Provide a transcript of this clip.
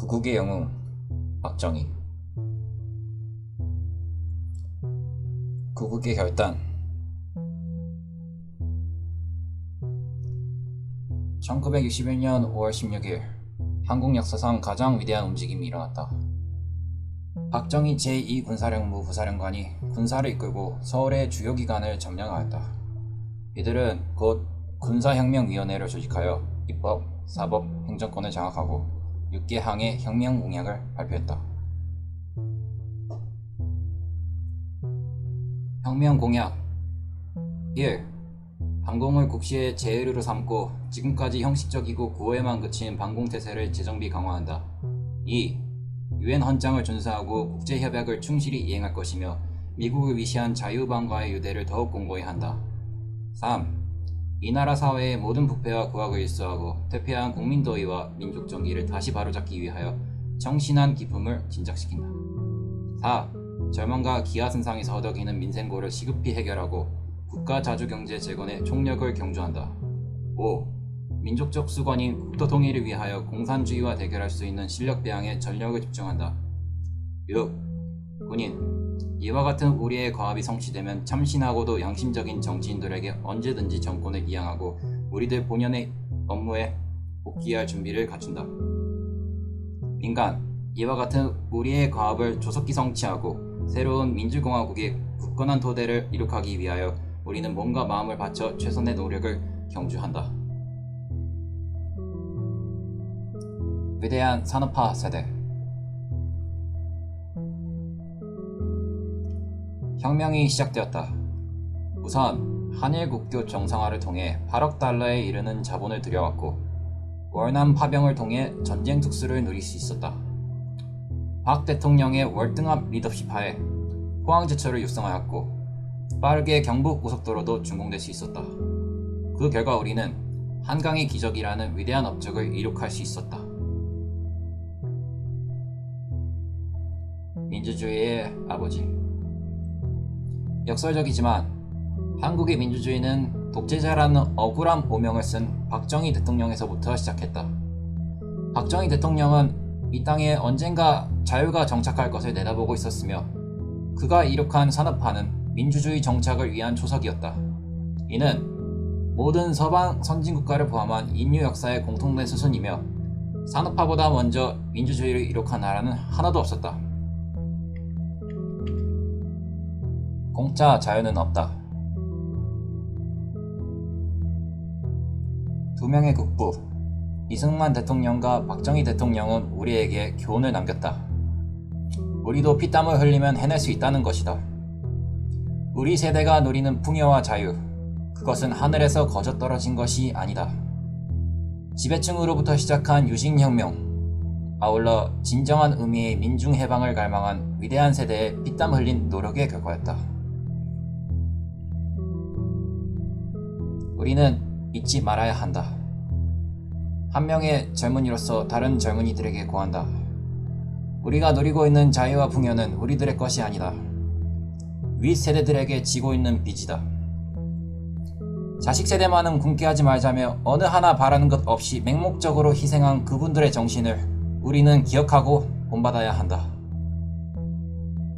구국의 영웅 박정희 구국의 결단 1961년 5월 16일 한국 역사상 가장 위대한 움직임이 일어났다. 박정희 제2군사령부 부사령관이 군사를 이끌고 서울의 주요 기관을 점령하였다. 이들은 곧 군사혁명위원회를 조직하여 입법, 사법, 행정권을 장악하고 6개 항의 혁명 공약을 발표했다. 혁명 공약 1. 방공을 국시의 제의로 삼고 지금까지 형식적이고 구호에만 그친 방공태세를 재정비 강화한다. 2. 유엔 헌장을 준수하고 국제협약을 충실히 이행할 것이며 미국을 위시한 자유방과의 유대를 더욱 공고히 한다. 3. 이 나라 사회의 모든 부패와 구악을 일소하고 퇴폐한 국민도의와 민족 정기를 다시 바로잡기 위하여 정신한 기품을 진작시킨다. 4. 절망과 기하선상에서 허덕이는 민생고를 시급히 해결하고 국가 자주경제 재건에 총력을 경주한다. 5. 민족적 수건인 국토 통일을 위하여 공산주의와 대결할 수 있는 실력 배양에 전력을 집중한다. 6. 군인 이와 같은 우리의 과업이 성취되면 참신하고도 양심적인 정치인들에게 언제든지 정권을 이양하고 우리들 본연의 업무에 복귀할 준비를 갖춘다. 민간 이와 같은 우리의 과업을 조속히 성취하고 새로운 민주공화국의 굳건한 토대를 이룩하기 위하여 우리는 몸과 마음을 바쳐 최선의 노력을 경주한다. 위대한 산업화 세대 혁명이 시작되었다. 우선 한일 국교 정상화를 통해 8억 달러에 이르는 자본을 들여왔고 월남 파병을 통해 전쟁 특수를 누릴 수 있었다. 박 대통령의 월등한 리더십 하에 포항제철을 육성하였고 빠르게 경북 고속도로도 준공될 수 있었다. 그 결과 우리는 한강의 기적이라는 위대한 업적을 이룩할 수 있었다. 민주주의의 아버지. 역설적이지만 한국의 민주주의는 독재자라는 억울한 오명을 쓴 박정희 대통령에서부터 시작했다. 박정희 대통령은 이 땅에 언젠가 자유가 정착할 것을 내다보고 있었으며 그가 이룩한 산업화는 민주주의 정착을 위한 초석이었다. 이는 모든 서방 선진국가를 포함한 인류 역사의 공통된 수순이며 산업화보다 먼저 민주주의를 이룩한 나라는 하나도 없었다. 공짜 자유는 없다. 두 명의 국부, 이승만 대통령과 박정희 대통령은 우리에게 교훈을 남겼다. 우리도 피땀을 흘리면 해낼 수 있다는 것이다. 우리 세대가 누리는 풍요와 자유, 그것은 하늘에서 거저 떨어진 것이 아니다. 지배층으로부터 시작한 유신혁명, 아울러 진정한 의미의 민중해방을 갈망한 위대한 세대의 피땀 흘린 노력의 결과였다. 우리는 잊지 말아야 한다. 한 명의 젊은이로서 다른 젊은이들에게 고한다. 우리가 누리고 있는 자유와 풍요는 우리들의 것이 아니다. 윗 세대들에게 지고 있는 빚이다. 자식 세대만은 굶게하지 말자며 어느 하나 바라는 것 없이 맹목적으로 희생한 그분들의 정신을 우리는 기억하고 본받아야 한다.